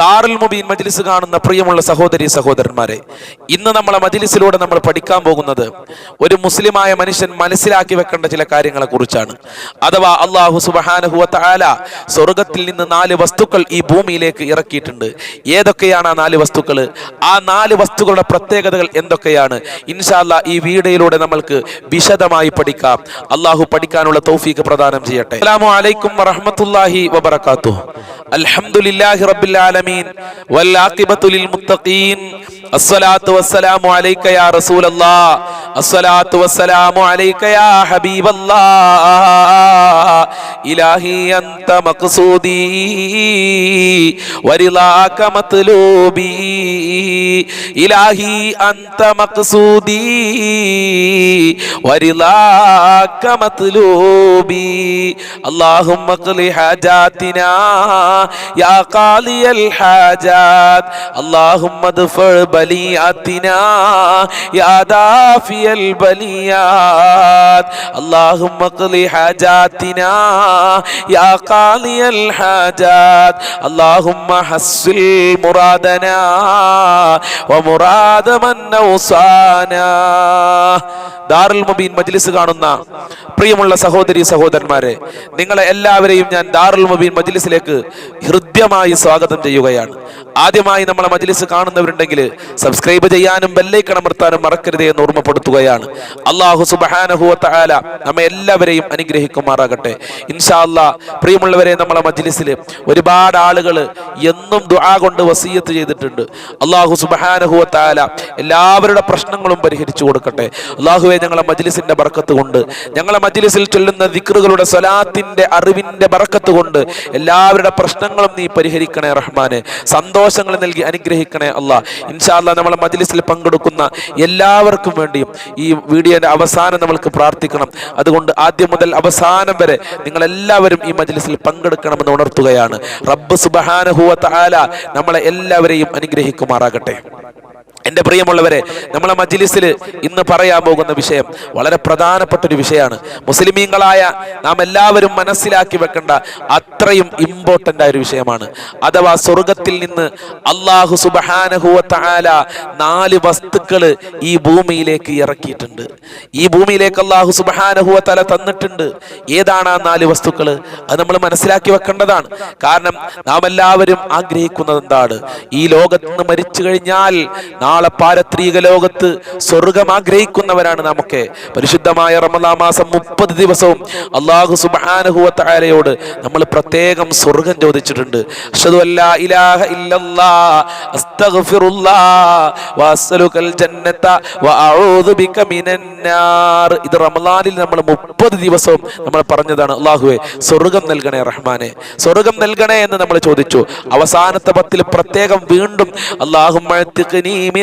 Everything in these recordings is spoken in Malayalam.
ദാറുൽ മുബീൻ മജ്ലിസ് കാണുന്ന പ്രിയമുള്ള സഹോദരി സഹോദരന്മാരെ ഇന്ന് നമ്മളെ മജ്ലിസിലൂടെ നമ്മൾ പഠിക്കാൻ പോകുന്നത് ഒരു മുസ്ലിമായ മനുഷ്യൻ മനസ്സിലാക്കി വെക്കേണ്ട ചില കാര്യങ്ങളെ കുറിച്ചാണ്. അഥവാ അള്ളാഹു സുബഹാനഹുവ തആല സ്വർഗത്തിൽ നിന്ന് നാല് വസ്തുക്കൾ ഈ ഭൂമിയിലേക്ക് ഇറക്കിയിട്ടുണ്ട്. ഏതൊക്കെയാണ് ആ നാല് വസ്തുക്കൾ? ആ നാല് വസ്തുക്കളുടെ പ്രത്യേകതകൾ എന്തൊക്കെയാണ്? ഇൻഷാല്ല ഈ വീഡിയോയിലൂടെ നമ്മൾക്ക് വിശദമായി പഠിക്കാം. അള്ളാഹു പഠിക്കാനുള്ള തൗഫീക്ക് പ്രദാനം ചെയ്യട്ടെ. അസ്സലാമു അലൈക്കും വറഹ്മത്തുള്ളാഹി വബറകാതുഹു. അൽഹംദുലില്ലാഹി റബ്ബിൽ ആലമീൻ വൽ ആഖിബത്തു ലിൽ മുത്തഖീൻ അസ്സലാത്തു വസ്സലാമു അലൈക യാ റസൂലല്ലാഹ് അസ്സലാത്തു വസ്സലാമു അലൈക യാ ഹബീബല്ലാഹ് ഇലാഹി അൻത മഖ്സൂദി വരിളാക മത്ലൂബി ഇലാഹി അൻത മഖ്സൂദി വരിളാക മത്ലൂബി اللهم اقض حاجاتنا يا قاضي الحاجات اللهم ادفع بلياتنا يا دافي البليات اللهم اقض حاجاتنا يا قاضي الحاجات اللهم حصل مرادنا ومراد من اوصانا ദാറുൽ മുബീൻ മജ്ലിസ് കാണുന്ന പ്രിയമുള്ള സഹോദരി സഹോദരന്മാരെ നിങ്ങളെ എല്ലാവരെയും ഞാൻ ദാറുൽ മുബീൻ മജ്ലിസിലേക്ക് ഹൃദ്യമായി സ്വാഗതം ചെയ്യുകയാണ്. ആദ്യമായി നമ്മളെ മജ്ലിസ് കാണുന്നവരുണ്ടെങ്കിൽ സബ്സ്ക്രൈബ് ചെയ്യാനും ബെല്ലൈക്കൺ അമർത്താനും മറക്കരുതേ എന്ന് ഓർമ്മപ്പെടുത്തുകയാണ്. അള്ളാഹു സുബാനഹുല തആല നമ്മെ എല്ലാവരെയും അനുഗ്രഹിക്കുമാറാകട്ടെ. ഇൻഷാ അല്ലാ പ്രിയമുള്ളവരെ നമ്മളെ മജ്ലിസിൽ ഒരുപാട് ആളുകൾ എന്നും ദുആ കൊണ്ട് വസീയത്ത് ചെയ്തിട്ടുണ്ട്. അള്ളാഹു സുബാനഹുല എല്ലാവരുടെ പ്രശ്നങ്ങളും പരിഹരിച്ചു കൊടുക്കട്ടെ. അള്ളാഹുവെ ഞങ്ങളെ മജ്ലിസിന്റെ ബർക്കത്ത് കൊണ്ട് ഞങ്ങളെ മജ്ലിസിൽ ചൊല്ലുന്ന ദിക്റുകളുടെ സ്വലാത്തിന്റെ അറിവിന്റെ ബർക്കത്ത് കൊണ്ട് എല്ലാവരുടെ പ്രശ്നങ്ങളും നീ പരിഹരിക്കണേ റഹ്മാനെ. സന്തോഷങ്ങൾ നൽകി അനുഗ്രഹിക്കണേ അല്ല ഇൻഷാല്ല നമ്മളെ മജ്ലിസിൽ പങ്കെടുക്കുന്ന എല്ലാവർക്കും വേണ്ടിയും ഈ വീഡിയോയുടെ അവസാനം നമ്മൾക്ക് പ്രാർത്ഥിക്കണം. അതുകൊണ്ട് ആദ്യം മുതൽ അവസാനം വരെ നിങ്ങൾ എല്ലാവരും ഈ മജ്ലിസിൽ പങ്കെടുക്കണമെന്ന് ഉണർത്തുകയാണ്. റബ്ബ് സുബഹാനഹുവ താല നമ്മളെ എല്ലാവരെയും അനുഗ്രഹിക്കുമാറാകട്ടെ. എന്റെ പ്രിയമുള്ളവരെ നമ്മളെ മജ്ലിസിൽ ഇന്ന് പറയാൻ പോകുന്ന വിഷയം വളരെ പ്രധാനപ്പെട്ട ഒരു വിഷയമാണ്. മുസ്ലിമീങ്ങളായ നാം എല്ലാവരും മനസ്സിലാക്കി വെക്കേണ്ട അത്രയും ഇമ്പോർട്ടന്റ് ആയ ഒരു വിഷയമാണ്. അഥവാ സ്വർഗത്തിൽ നിന്ന് അള്ളാഹു സുബാനഹുല നാല് വസ്തുക്കൾ ഈ ഭൂമിയിലേക്ക് ഇറക്കിയിട്ടുണ്ട്. ഈ ഭൂമിയിലേക്ക് അള്ളാഹു സുബഹാനഹുവ തല തന്നിട്ടുണ്ട്. ഏതാണ് ആ നാല് വസ്തുക്കൾ അത് നമ്മൾ മനസ്സിലാക്കി വെക്കേണ്ടതാണ്. കാരണം നാം എല്ലാവരും ആഗ്രഹിക്കുന്നത് എന്താണ്? ഈ ലോകത്ത് നിന്ന് മരിച്ചു കഴിഞ്ഞാൽ പാരത്രീക ലോകത്ത് സ്വർഗം ആഗ്രഹിക്കുന്നവരാണ് നമുക്ക്. പരിശുദ്ധമായ റമദാ മാസം മുപ്പത് ദിവസവും അള്ളാഹു സുബ്ഹാനഹു തആലയോട് നമ്മൾ പ്രത്യേകം സ്വർഗം ചോദിച്ചിട്ടുണ്ട്. ഇത് റമദാനിൽ നമ്മൾ മുപ്പത് ദിവസവും നമ്മൾ പറഞ്ഞതാണ് അള്ളാഹുവെ സ്വർഗം നൽകണേ റഹ്മാനെ സ്വർഗം നൽകണേ എന്ന് നമ്മൾ ചോദിച്ചു. അവസാനത്തെ പത്തിൽ പ്രത്യേകം വീണ്ടും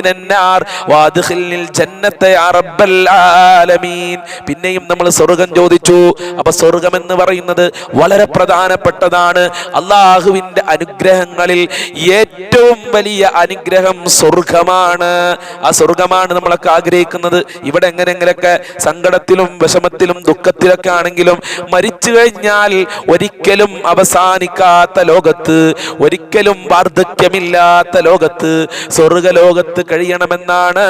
അള്ളാഹുമ്മ പിന്നെയും നമ്മൾ സ്വർഗം ചോദിച്ചു. അപ്പൊ സ്വർഗം എന്ന് പറയുന്നത് വളരെ പ്രധാനപ്പെട്ടതാണ്. അള്ളാഹുവിന്റെ അനുഗ്രഹങ്ങളിൽ ഏറ്റവും വലിയ അനുഗ്രഹം സ്വർഗമാണ്. ആ സ്വർഗമാണ് നമ്മളൊക്കെ ആഗ്രഹിക്കുന്നത്. ഇവിടെ എങ്ങനെങ്കിലൊക്കെ സങ്കടത്തിലും വിഷമത്തിലും ദുഃഖത്തിലൊക്കെ ആണെങ്കിലും മരിച്ചു കഴിഞ്ഞാൽ ഒരിക്കലും അവസാനിക്കാത്ത ലോകത്ത് ഒരിക്കലും വാർദ്ധക്യമില്ലാത്ത ലോകത്ത് സ്വർഗ ലോകത്ത് കഴിയണമെന്നാണ്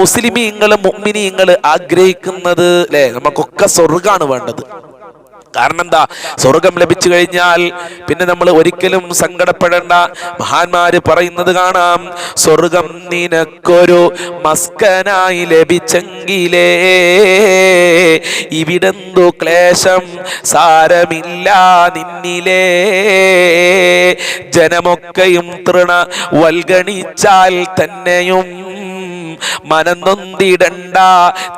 മുസ്ലിമീങ്ങൾ മുഗ്മിനീങ്ങൾ ആഗ്രഹിക്കുന്നത്. അല്ലെ നമുക്കൊക്കെ സ്വർഗാണ് വേണ്ടത്. കാരണം എന്താ സ്വർഗം ലഭിച്ചു കഴിഞ്ഞാൽ പിന്നെ നമ്മൾ ഒരിക്കലും സങ്കടപ്പെടേണ്ട. മഹാന്മാര് പറയുന്നത് കാണാം സ്വർഗം നിനക്കൊരു മസ്കനായി ലഭിച്ചെങ്കിലേ ഇവിടെന്തു ക്ലേശം സാരമില്ല നിന്നിലേ. ജനമൊക്കെയും തൃണ വൽഗണിച്ചാൽ തന്നെയും മനം നൊന്തിടണ്ട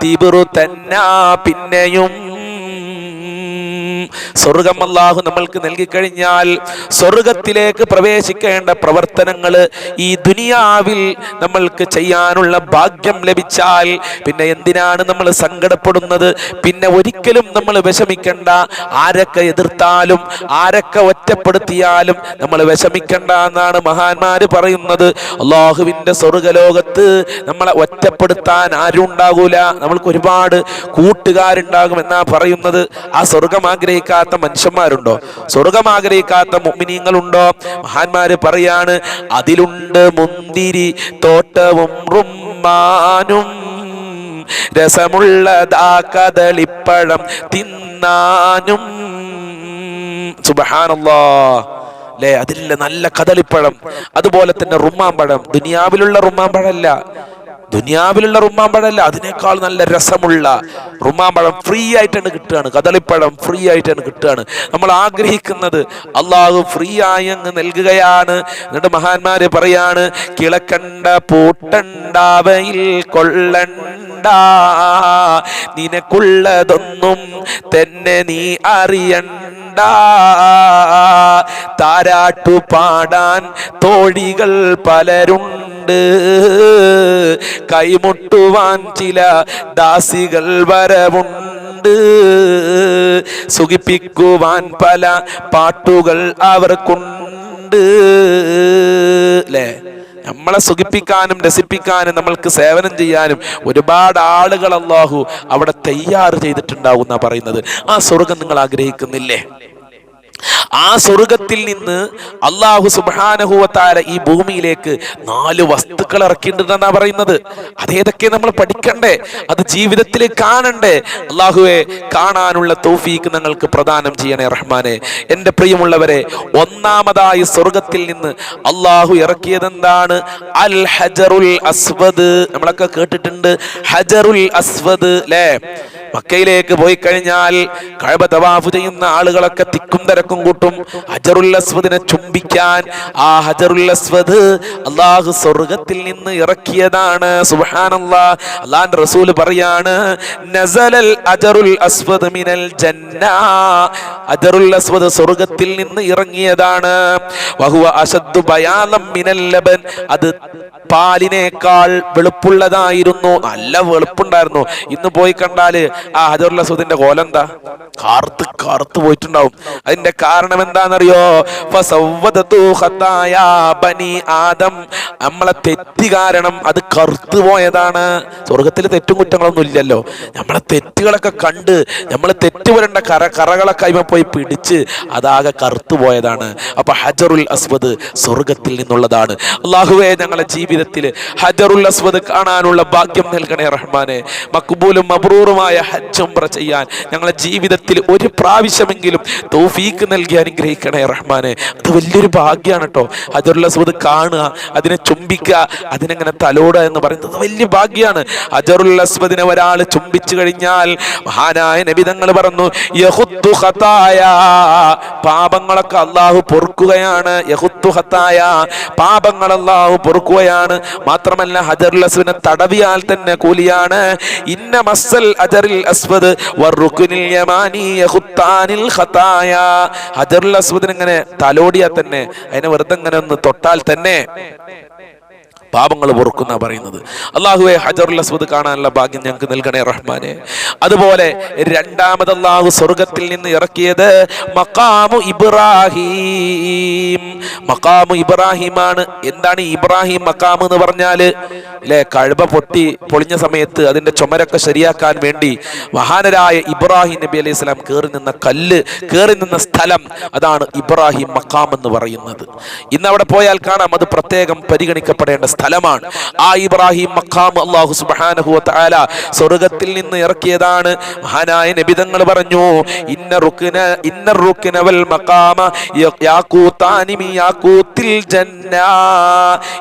തിബിറു തന്നാ പിന്നെയും സ്വർഗം അള്ളാഹു നമ്മൾക്ക് നൽകിക്കഴിഞ്ഞാൽ സ്വർഗത്തിലേക്ക് പ്രവേശിക്കേണ്ട പ്രവർത്തനങ്ങൾ ഈ ദുനിയാവിൽ നമ്മൾക്ക് ചെയ്യാനുള്ള ഭാഗ്യം ലഭിച്ചാൽ പിന്നെ എന്തിനാണ് നമ്മൾ സങ്കടപ്പെടുന്നത്? പിന്നെ ഒരിക്കലും നമ്മൾ വിഷമിക്കണ്ട. ആരൊക്കെ എതിർത്താലും ആരൊക്കെ ഒറ്റപ്പെടുത്തിയാലും നമ്മൾ വിഷമിക്കണ്ട എന്നാണ് മഹാന്മാര് പറയുന്നത്. അള്ളാഹുവിന്റെ സ്വർഗലോകത്ത് നമ്മളെ ഒറ്റപ്പെടുത്താൻ ആരും ഉണ്ടാകൂല നമ്മൾക്ക് ഒരുപാട് കൂട്ടുകാരുണ്ടാകും എന്നാ പറയുന്നത്. ആ സ്വർഗം ആഗ്രഹിക്കും ആഗ്രഹിക്കാത്ത മനുഷ്യന്മാരുണ്ടോ? സ്വർഗം ആഗ്രഹിക്കാത്ത മുഅ്മിനീങ്ങളുണ്ടോ മഹാന്മാര് പറയാണ് അതിലുണ്ട് മുന്തിരി തോട്ടവും റുമ്മാനും. രസമുള്ളതാ കദളിപ്പഴം തിന്നാനും. സുബഹാനല്ലാ അല്ലേ അതിലുള്ള നല്ല കദളിപ്പഴം. അതുപോലെ തന്നെ റുമ്മാമ്പഴം ദുനിയാവിലുള്ള റുമ്മാമ്പഴമല്ല ദുനിയാവിലുള്ള റുമ്മാമ്പഴമല്ല അതിനേക്കാൾ നല്ല രസമുള്ള റുമാമ്പഴം ഫ്രീ ആയിട്ടാണ് കിട്ടുകയാണ്. കദളിപ്പഴം ഫ്രീ ആയിട്ടാണ് കിട്ടുകയാണ്. നമ്മൾ ആഗ്രഹിക്കുന്നത് അള്ളാഹു ഫ്രീ ആയി അങ്ങ് നൽകുകയാണ്. എന്നിട്ട് മഹാന്മാര് പറയാണ് കിളക്കണ്ട പൂട്ടണ്ടാവയിൽ കൊള്ളണ്ട. നിനക്കുള്ളതൊന്നും തന്നെ നീ അറിയണ്ട. താരാട്ടു പാടാൻ തോഴികൾ പലരുണ്ട്. കൈമുട്ടുവാൻ ചില ദാസികൾ വരവുണ്ട്. സുഖിപ്പിക്കുവാൻ പല പാട്ടുകൾ അവർക്കുണ്ട്. അല്ലേ നമ്മളെ സുഖിപ്പിക്കാനും രസിപ്പിക്കാനും നമ്മൾക്ക് സേവനം ചെയ്യാനും ഒരുപാട് ആളുകൾ അള്ളാഹു അവിടെ തയ്യാറ് ചെയ്തിട്ടുണ്ടാവും എന്നാ പറയുന്നത്. ആ സ്വർഗം നിങ്ങൾ ആഗ്രഹിക്കുന്നില്ലേ? ആ സ്വർഗത്തിൽ നിന്ന് അള്ളാഹു സുബാനഹുവത്താര ഈ ഭൂമിയിലേക്ക് നാല് വസ്തുക്കൾ ഇറക്കിയിട്ടുണ്ടെന്നാ പറയുന്നത്. അതേതൊക്കെ നമ്മൾ പഠിക്കണ്ടേ? അത് ജീവിതത്തിൽ കാണണ്ടേ? അള്ളാഹുവെ കാണാനുള്ള തോഫീക്ക് ഞങ്ങൾക്ക് പ്രദാനം ചെയ്യണേ റഹ്മാനെ. എന്റെ പ്രിയമുള്ളവരെ ഒന്നാമതായി സ്വർഗത്തിൽ നിന്ന് അള്ളാഹു ഇറക്കിയത് എന്താണ് അൽ ഹജറുൽ അസ്വദ്. നമ്മളൊക്കെ കേട്ടിട്ടുണ്ട് ഹജറുൽ അസ്വദ് അല്ലേ മക്കയിലേക്ക് പോയി കഴിഞ്ഞാൽ കഴബ തവാഫ് ചെയ്യുന്ന ആളുകളൊക്കെ തിക്കും തിരക്കും കൂട്ടും. ഹജറുൽ അസ്വദിനെ ചുംബിക്കാൻ ആ ഹജറുൽ അസ്വദ് അള്ളാഹു സ്വർഗത്തിൽ നിന്ന് ഇറക്കിയതാണ്. സുബ്ഹാനല്ലാ. അള്ളാന്റെ റസൂൽ പറയാണ് നസലൽ അജറുൽ അസ്വദ് മിനൽ ജന്ന. അജറുൽ അസ്വദ് സ്വർഗത്തിൽ നിന്ന് ഇറങ്ങിയതാണ്. വഹുവ അശദ്ദു ബയാലം മിനൽ ലബൻ. അത് പാലിനേക്കാൾ വെളുപ്പുള്ളതായിരുന്നു. നല്ല വെളുപ്പുണ്ടായിരുന്നു. ഇന്ന് പോയി കണ്ടാൽ ആ ഹജറുൽ അസ്വദിന്റെ കോലം എന്താ കാർത്ത് കാർത്ത് പോയിട്ടുണ്ടാവും. അതിന്റെ കാരണം എന്താണെന്നറിയോ? ബനി ആദം. നമ്മളെ തെറ്റ് കാരണം അത് കറുത്തു പോയതാണ്. സ്വർഗത്തിൽ തെറ്റും കുറ്റങ്ങളൊന്നും ഇല്ലല്ലോ. നമ്മളെ തെറ്റുകളൊക്കെ കണ്ട് നമ്മൾ തെറ്റ് വരേണ്ട കറ കറകളൊക്കെ അയിമ പോയി പിടിച്ച് അതാകെ കറുത്തു പോയതാണ്. അപ്പൊ ഹജറുൽ അസ്വദ് സ്വർഗത്തിൽ നിന്നുള്ളതാണ്. അള്ളാഹുവെ ഞങ്ങളുടെ ജീവിതത്തിൽ ഹജറുൽ അസ്വദ് കാണാനുള്ള ഭാഗ്യം നൽകണേ റഹ്മാനെ. മക്ബൂലും മബ്രൂറുമായ ഹജ്ജും ചെയ്യാൻ ഞങ്ങളുടെ ജീവിതത്തിൽ ഒരു പ്രാവശ്യമെങ്കിലും തൗഫീക്ക് നൽകി അനുഗ്രഹിക്കണേ റഹ്മാനെ. അത് വലിയൊരു ഭാഗ്യമാണ് കേട്ടോ. അജറുള്ള സുഹൃത്ത് കാണുക അതിനെ ചുംബിക്കുക അതിനെങ്ങനെ തലോടുക എന്ന് പറയുന്നത് വലിയ ഭാഗ്യമാണ്. ഹജറുൽ അസ്വദിനെ ഒരാൾ ചുംബിച്ചു കഴിഞ്ഞാൽ മഹാനായ നബിതങ്ങൾ പറഞ്ഞു യഹുദ്ദു ഖതായ. പാപങ്ങളൊക്കെ അള്ളാഹു പൊറുക്കുകയാണ്. യഹുദ്ദു ഹത്തായ പാപങ്ങൾ അള്ളാഹു പൊറുക്കുകയാണ്. മാത്രമല്ല ഹജറുൽ അസ്വദിനെ തടവിയാൽ തന്നെ കൂലിയാണ്. ഇന്ന മസ്സൽ അജറിൽ അസ്വദ് യമാനി യഹുത്താനിൽ ഖതായ. ഹജറുൽ അസ്വദിനെ തലോടിയാൽ തന്നെ അതിനെ വെറുതെ ഇങ്ങനെ ഒന്ന് തൊട്ടാൽ തന്നെ. പാപങ്ങൾ പൊറുക്കുന്ന പറയുന്നത്. അള്ളാഹുവെ ഹജറുൽ അസ്വദ് കാണാനുള്ള ഭാഗ്യം ഞങ്ങൾക്ക് നൽകണേ റഹ്മാനെ. അതുപോലെ രണ്ടാമത് അള്ളാഹു സ്വർഗത്തിൽ നിന്ന് ഇറക്കിയത് മക്കാമു ഇബ്രാഹിം. മക്കാമു ഇബ്രാഹിമാണ്. എന്താണ് ഇബ്രാഹിം മക്കാമ് എന്ന് പറഞ്ഞാൽ അല്ലെ കഴുപ പൊട്ടി പൊളിഞ്ഞ സമയത്ത് അതിന്റെ ചുമരൊക്കെ ശരിയാക്കാൻ വേണ്ടി മഹാനരായ ഇബ്രാഹിം നബി അലൈഹി സ്വലാം കയറി നിന്ന കല്ല് കയറി നിന്ന സ്ഥലം അതാണ് ഇബ്രാഹിം മക്കാം എന്ന് പറയുന്നത്. ഇന്ന് അവിടെ പോയാൽ കാണാം അത് പ്രത്യേകം പരിഗണിക്കപ്പെടേണ്ട സ്ഥലമാണ് ആ ഇബ്രാഹിം മക്കാം അള്ളാഹു തആല സ്വർഗത്തിൽ നിന്ന് ഇറക്കിയതാണ്. മഹാനായ നബിതങ്ങൾ പറഞ്ഞു ഇന്ന റുക്ന ഇന്ന റുക്ന വൽ മഖാമ യാഖൂതാനി മി യാഖൂത്തിൽ ജന്ന.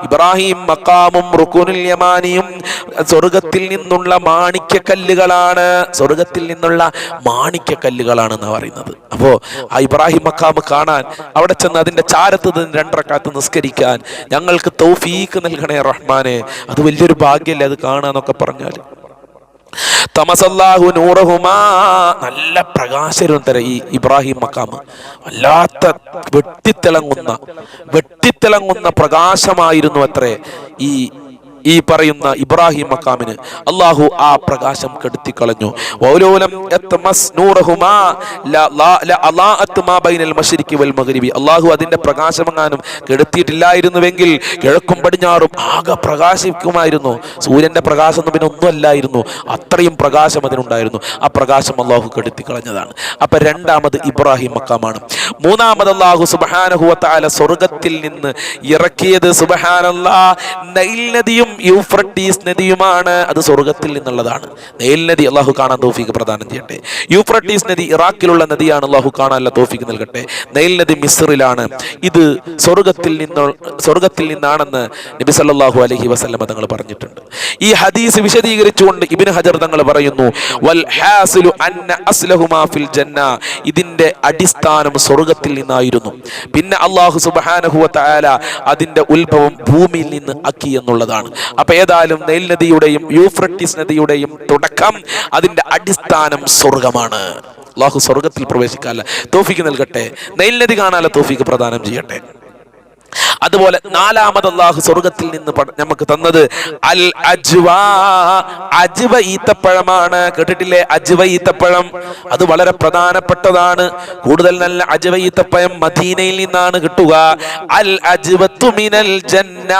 ഇബ്രാഹിം മക്കാമും റുക്കുനുൽ യമാനിയും സ്വർഗത്തിൽ നിന്നുള്ള മാണിക്യ കല്ലുകളാണ് സ്വർഗത്തിൽ നിന്നുള്ള മാണിക്യ കല്ലുകളാണ് എന്ന് പറയുന്നത്. അപ്പോ ആ ഇബ്രാഹിം മക്കാമ് കാണാൻ അവിടെ ചെന്ന് അതിന്റെ ചാരത്ത് നിന്ന് രണ്ടറക്കാത്ത് നിസ്കരിക്കാൻ ഞങ്ങൾക്ക് തൗഫീക്ക് നൽകണേ. റഹ്മാനെ. അത് വലിയൊരു ഭാഗ്യല്ലേ അത് കാണാന്നൊക്കെ പറഞ്ഞാൽ. തമസല്ലാഹു നൂറഹുമാ. നല്ല പ്രകാശരും തര ഈ ഇബ്രാഹിം മക്കാമ്. വല്ലാത്ത വെട്ടിത്തിളങ്ങുന്ന വെട്ടിത്തിളങ്ങുന്ന പ്രകാശമായിരുന്നു അത്രേ ഈ ഈ പറയുന്ന ഇബ്രാഹിം മക്കാമിന് അള്ളാഹു ആ പ്രകാശം വൽ മഗ്രിബി. അള്ളാഹു അതിന്റെ പ്രകാശമെങ്ങാനും കെടുത്തിയിട്ടില്ലായിരുന്നുവെങ്കിൽ കിഴക്കും പടിഞ്ഞാറും ആകെ പ്രകാശിക്കുമായിരുന്നു. സൂര്യന്റെ പ്രകാശം ഒന്നും പിന്നെ ഒന്നും അല്ലായിരുന്നു അത്രയും പ്രകാശം അതിനുണ്ടായിരുന്നു. ആ പ്രകാശം അള്ളാഹു കെടുത്തി കളഞ്ഞതാണ് അപ്പൊ രണ്ടാമത് ഇബ്രാഹിം മക്കാമാണ്. മൂന്നാമത് അള്ളാഹു സുബാനഹുവത്താല സ്വർഗത്തിൽ നിന്ന് ഇറക്കിയത് സുബഹാനല്ലാ നൈൽ നദിയും യൂഫ്രട്ടീസ് നദിയുമാണ്. അത് സ്വർഗത്തിൽ നിന്നുള്ളതാണ്. നെയിൽ നദി അള്ളാഹു കാണാൻ തോഫിക്ക് പ്രദാനം ചെയ്യട്ടെ. യൂഫ്രട്ടീസ് നദി ഇറാഖിലുള്ള നദിയാണ് അള്ളാഹു കാണാനുള്ള തോഫിക്ക് നൽകട്ടെ. നെയിൽ നദി മിസ്റിലാണ് ഇത് സ്വർഗത്തിൽ നിന്ന് സ്വർഗത്തിൽ നിന്നാണെന്ന് നബി സല്ലാഹു അലഹി വസ്ലമ തങ്ങൾ പറഞ്ഞിട്ടുണ്ട്. ഈ ഹദീസ് വിശദീകരിച്ചുകൊണ്ട് ഇബിൻ ഹജർ തങ്ങൾ പറയുന്നു വൽ അന്ന അസ്ലഹുമാ ഫിൽ ജന്ന. ഇതിന്റെ അടിസ്ഥാനം സ്വർഗത്തിൽ നിന്നായിരുന്നു. പിന്നെ അള്ളാഹു സുബ്ഹാനഹു വതആല അതിന്റെ ഉത്ഭവം ഭൂമിയിൽ നിന്ന് ആക്കി എന്നുള്ളതാണ്. അപ്പൊ ഏതായാലും നെയിൽ നദിയുടെയും യൂഫ്രട്ടീസ് നദിയുടെയും തുടക്കം അതിന്റെ അടിസ്ഥാനം സ്വർഗമാണ് അള്ളാഹു സ്വർഗത്തിൽ പ്രവേശിക്കാനുള്ള തോഫിക്ക് നൽകട്ടെ. നെയിൽ നദി കാണാനുള്ള തോഫിക്ക് പ്രദാനം ചെയ്യട്ടെ. അതുപോലെ നാലാമത് അള്ളാഹു സ്വർഗത്തിൽ നിന്ന് നമുക്ക് തന്നത് അൽ അജ്വ. അജ്വ ഈത്തപ്പഴമാണ്. കേട്ടിട്ടില്ലേ? അജ്വ ഈത്തപ്പഴം. അത് വളരെ പ്രധാനപ്പെട്ടതാണ്. കൂടുതൽ നല്ല അജ്വ ഈത്തപ്പഴം മദീനയിൽ നിന്നാണ് കിട്ടുക. അൽ അജ്വത്തു മിനൽ ജന്ന.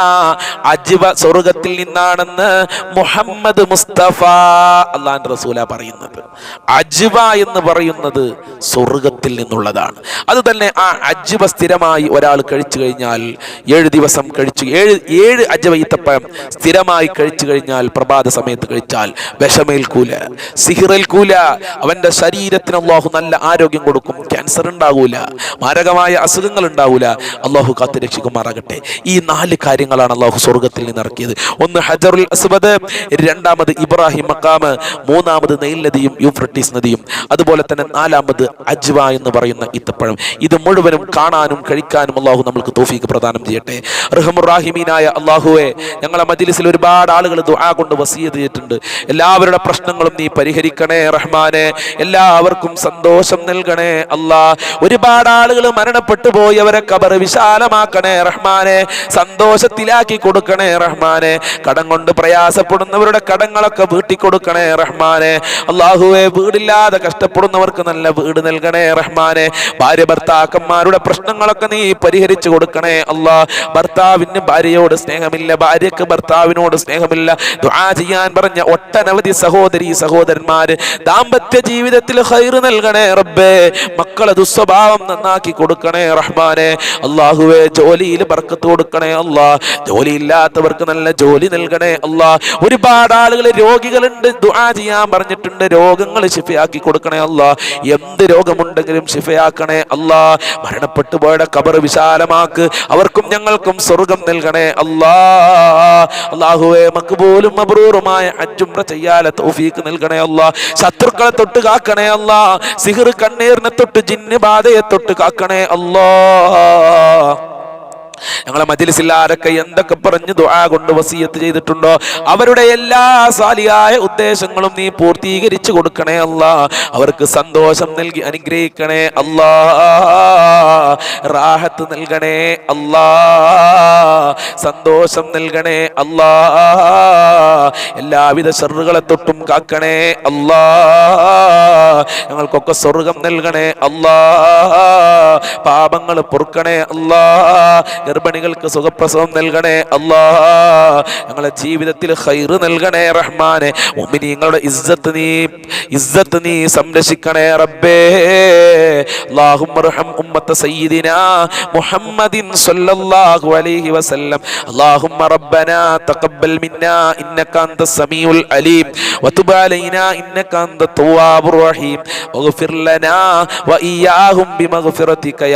അജ്വ സ്വർഗത്തിൽ നിന്നാണെന്ന് മുഹമ്മദ് മുസ്തഫ അള്ളാന്റെ റസൂല പറയുന്നത്. അജ്വ എന്ന് പറയുന്നത് സ്വർഗത്തിൽ നിന്നുള്ളതാണ്. അത് തന്നെ ആ അജ്വ സ്ഥിരമായി ഒരാൾ കഴിച്ചു കഴിഞ്ഞാൽ ഏഴ് ദിവസം കഴിച്ചു. ഏഴ് ഏഴ് അജവൈത്തപ്പഴം സ്ഥിരമായി കഴിച്ചു കഴിഞ്ഞാൽ പ്രഭാത സമയത്ത് കഴിച്ചാൽ വിഷമേൽക്കൂല സിഹിറേൽക്കൂല അവന്റെ ശരീരത്തിന് അള്ളാഹു നല്ല ആരോഗ്യം കൊടുക്കും ക്യാൻസർ ഉണ്ടാകൂല മാരകമായ അസുഖങ്ങൾ ഉണ്ടാവൂല. അള്ളാഹു കാത്തു രക്ഷിക്കുമാറാകട്ടെ. ഈ നാല് കാര്യങ്ങളാണ് അള്ളാഹു സ്വർഗത്തിൽ നിന്ന് ഇറക്കിയത്. ഒന്ന് ഹജറുൽ അസ്വദ് രണ്ടാമത് ഇബ്രാഹിം മക്കാമ് മൂന്നാമത് നെയിൽ നദിയും യൂഫ്രട്ടീസ് നദിയും. അതുപോലെ തന്നെ നാലാമത് അജ്വ എന്ന് പറയുന്ന ഇത്തപ്പഴം ഇത് മുഴുവനും കാണാനും കഴിക്കാനും അള്ളാഹു നമ്മൾക്ക് തോഫീക്ക് പ്രദാനം ചെയ്യട്ടെ. റഹമുറാഹിമീനായ അള്ളാഹുവെ ഞങ്ങളെ മജിലിസിൽ ഒരുപാട് ആളുകൾ ദുആ കൊണ്ട് വസീത് ചെയ്തിട്ടുണ്ട്. എല്ലാവരുടെ പ്രശ്നങ്ങളും നീ പരിഹരിക്കണേ റഹ്മാനെ. എല്ലാവർക്കും സന്തോഷം നൽകണേ അല്ലാ. ഒരുപാട് ആളുകൾ മരണപ്പെട്ടു പോയി അവരെ കബർ വിശാലമാക്കണേ റഹ്മാനെ. സന്തോഷത്തിലാക്കി കൊടുക്കണേ റഹ്മാനെ. കടം കൊണ്ട് പ്രയാസപ്പെടുന്നവരുടെ കടങ്ങളൊക്കെ വീട്ടി കൊടുക്കണേ റഹ്മാനെ. അള്ളാഹുവെ വീടില്ലാതെ കഷ്ടപ്പെടുന്നവർക്ക് നല്ല വീട് നൽകണേ റഹ്മാനെ. ഭാര്യ ഭർത്താക്കന്മാരുടെ പ്രശ്നങ്ങളൊക്കെ നീ പരിഹരിച്ചു കൊടുക്കണേ അല്ലാ ഭർത്താവിന് ഭാര്യയോട് സ്നേഹമില്ല ഭാര്യക്ക് ഭർത്താവിനോട് സ്നേഹമില്ല. ദുആ ചെയ്യാൻ പറഞ്ഞ ഒട്ടനവധി സഹോദരി സഹോദരന്മാര് ദാമ്പത്യ ജീവിതത്തിൽ ഹൈറ് നൽകണേ റബ്ബേ മക്കളെ ദുസ്വഭാവം നന്നാക്കി കൊടുക്കണേ റഹ്മാനെ. അള്ളാഹുവേ ജോലിയിൽ ബർക്കത്ത് കൊടുക്കണേ അല്ലാ ജോലി ഇല്ലാത്തവർക്ക് നല്ല ജോലി നൽകണേ അല്ലാ. ഒരുപാട് ആളുകൾ രോഗികളുണ്ട് ദുആ ചെയ്യാൻ പറഞ്ഞിട്ടുണ്ട് രോഗങ്ങൾ ശിഫയാക്കി കൊടുക്കണേ അല്ലാ. എന്ത് രോഗമുണ്ടെങ്കിലും ശിഫയാക്കണേ അല്ലാ. മരണപ്പെട്ടു പോയുടെ കബർ വിശാലമാക്ക്. അവർക്കും ഞങ്ങൾക്കും സ്വർഗം നൽകണേ. അല്ലാ അള്ളാഹുവെ പോലും അബ്രൂറുമായ അജുംറ ചെയ്യാല തൗഫീക്ക് നൽകണേ അല്ലാ. ശത്രുക്കളെ തൊട്ട് കാക്കണേ അല്ലാ. സിഹിർ കണ്ണീറിനെ തൊട്ട് ജിന്ന് ബാധയെ തൊട്ട് കാക്കണേ അല്ലാ. ഞങ്ങളെ മജിലിസിൽ ആരൊക്കെ എന്തൊക്കെ പറഞ്ഞു ദുആ കൊണ്ട് വസീയത്ത് ചെയ്തിട്ടുണ്ടോ? അവരുടെ എല്ലാ സാലിയായ ഉദ്ദേശങ്ങളും നീ പൂർത്തീകരിച്ചു കൊടുക്കണേ അല്ലാ. അവർക്ക് സന്തോഷം നൽകി അനുഗ്രഹിക്കണേ അല്ലാ. റാഹത്ത് നൽകണേ അല്ലാ. സന്തോഷം നൽകണേ അല്ലാ. എല്ലാവിധ ഷെറുകളെ തൊട്ടും കാക്കണേ അല്ലാ. ഞങ്ങൾക്കൊക്കെ സ്വർഗം നൽകണേ അല്ലാ. പാപങ്ങൾ പൊറുക്കണേ അല്ലാ ഗർഭിണികൾക്ക് സുഖപ്രസവം നൽകണേ അല്ലാ ഞങ്ങളെ ജീവിതത്തിൽ ഹൈറ് നൽകണേ റഹ്മാനെ മുഅ്മിനീങ്ങളുടെ ഇസ്സത്ത് നീ ഇസ്സത്ത് നീ സംരക്ഷിക്കണേ റബ്ബേ اللهم ارحم أمة سيدنا محمد صلى الله عليه وسلم اللهم ربنا تقبل منا إنك أنت السميع العليم وتب علينا إنك أنت التواب الرحيم واغفر لنا وإياهم بمغفرتك يا